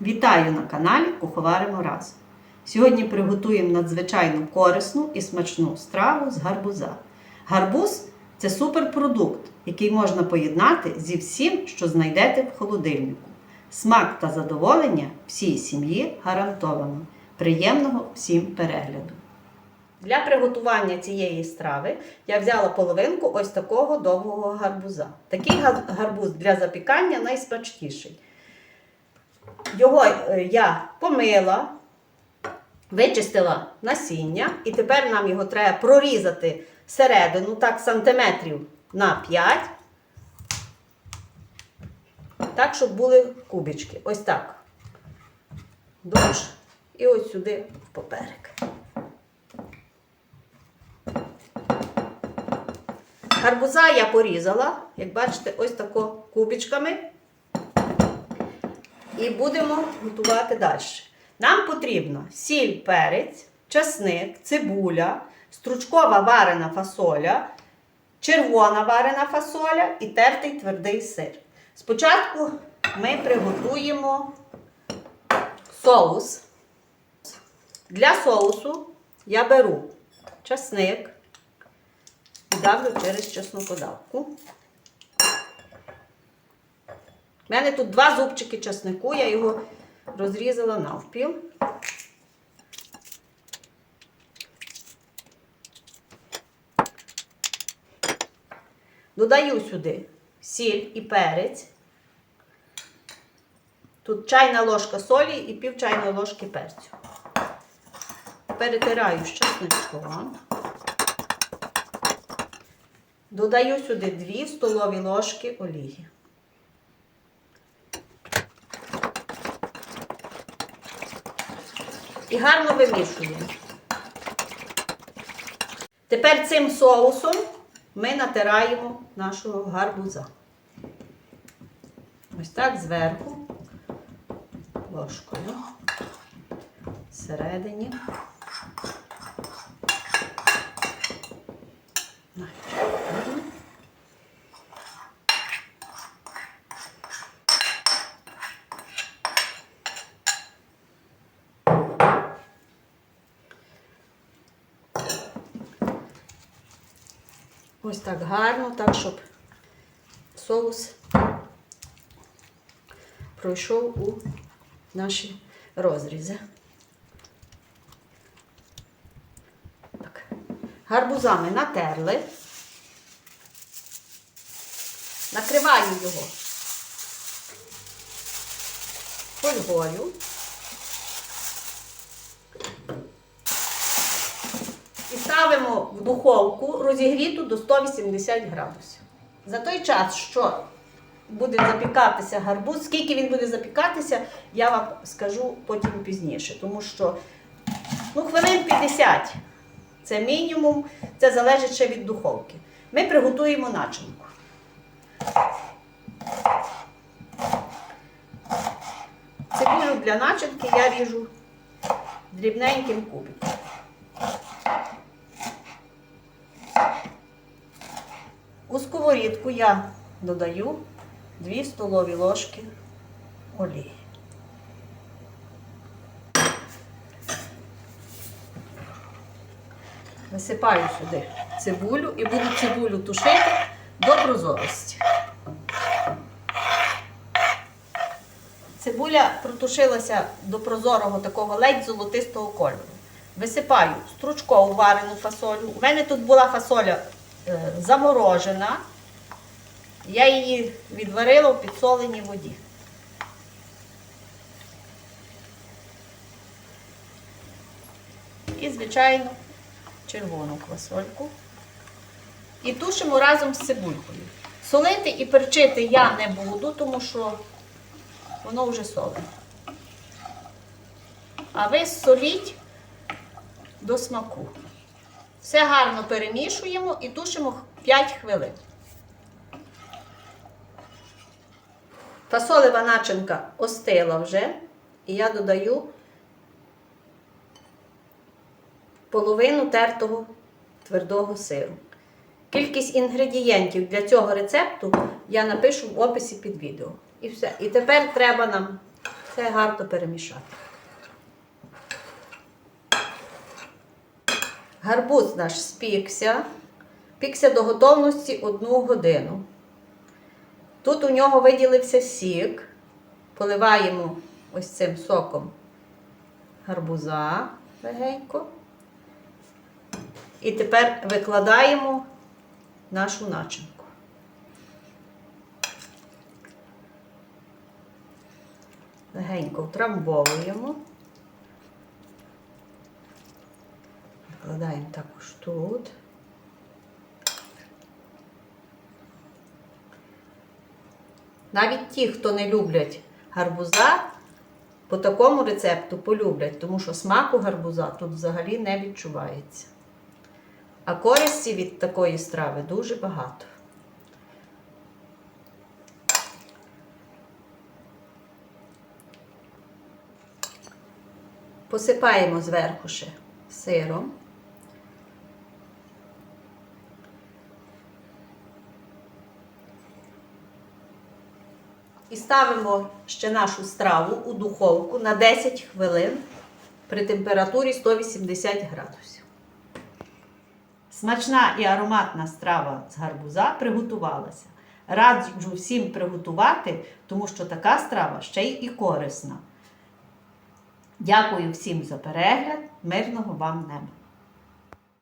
Вітаю на каналі Куховаримо разом. Сьогодні приготуємо надзвичайно корисну і смачну страву з гарбуза. Гарбуз це суперпродукт, який можна поєднати зі всім, що знайдете в холодильнику. Смак та задоволення всій сім'ї гарантовано. Приємного всім перегляду! Для приготування цієї страви я взяла половинку ось такого довгого гарбуза. Такий гарбуз для запікання найсмачніший. Його е, я помила, вичистила насіння, і тепер нам його треба прорізати всередину, так, сантиметрів на 5, так, щоб були кубички. Ось так. Довж і ось сюди в поперек. Гарбуза я порізала, як бачите, ось тако кубичками. І будемо готувати далі. Нам потрібно сіль, перець, часник, цибуля, стручкова варена фасоля, червона варена фасоля і тертий твердий сир. Спочатку ми приготуємо соус. Для соусу я беру часник давлю через чеснокодавку. У мене тут два зубчики часнику, я його розрізала навпіл. Додаю сюди сіль і перець. Тут чайна ложка солі і пів чайної ложки перцю. Перетираю з чесничком. Додаю сюди 2 столові ложки олії. І гарно вимішуємо. Тепер цим соусом ми натираємо нашого гарбуза. Ось так зверху, ложкою, всередині. Ось так гарно, так, щоб соус пройшов у наші розрізи. Так. Гарбузами натерли. Накриваю його фольгою. Ставимо в духовку розігріту до 180 градусів. За той час, що буде запікатися гарбуз, скільки він буде запікатися, я вам скажу потім пізніше. Тому що ну, хвилин 50 це мінімум, це залежить ще від духовки. Ми приготуємо начинку. Цибулю для начинки я ріжу дрібненьким кубиком. Сковорідку я додаю 2 столові ложки олії. Висипаю сюди цибулю і буду цибулю тушити до прозорості. Цибуля протушилася до прозорого такого ледь золотистого кольору. Висипаю стручкову варену фасолю. У мене тут була фасоля заморожена. Я її відварила в підсоленій воді. І, звичайно, червону квасольку. І тушимо разом з цибулькою. Солити і перчити я не буду, тому що воно вже солене. А ви соліть до смаку. Все гарно перемішуємо і тушимо 5 хвилин. Фасолева начинка остила вже, і я додаю половину тертого твердого сиру. Кількість інгредієнтів для цього рецепту я напишу в описі під відео. І все. І тепер треба нам Все гарно перемішати. Гарбуз наш спікся. Пікся до готовності одну годину. Тут у нього виділився сік. Поливаємо ось цим соком гарбуза легенько. І тепер викладаємо нашу начинку. Легенько втрамбовуємо. Викладаємо також тут. Навіть ті, хто не люблять гарбуза, по такому рецепту полюблять, тому що смаку гарбуза тут взагалі не відчувається. А користі від такої страви дуже багато. Посипаємо зверху ще сиром. І ставимо ще нашу страву у духовку на 10 хвилин при температурі 180 градусів. Смачна і ароматна страва з гарбуза приготувалася. Раджу всім приготувати, тому що така страва ще й і корисна. Дякую всім за перегляд. Мирного вам неба!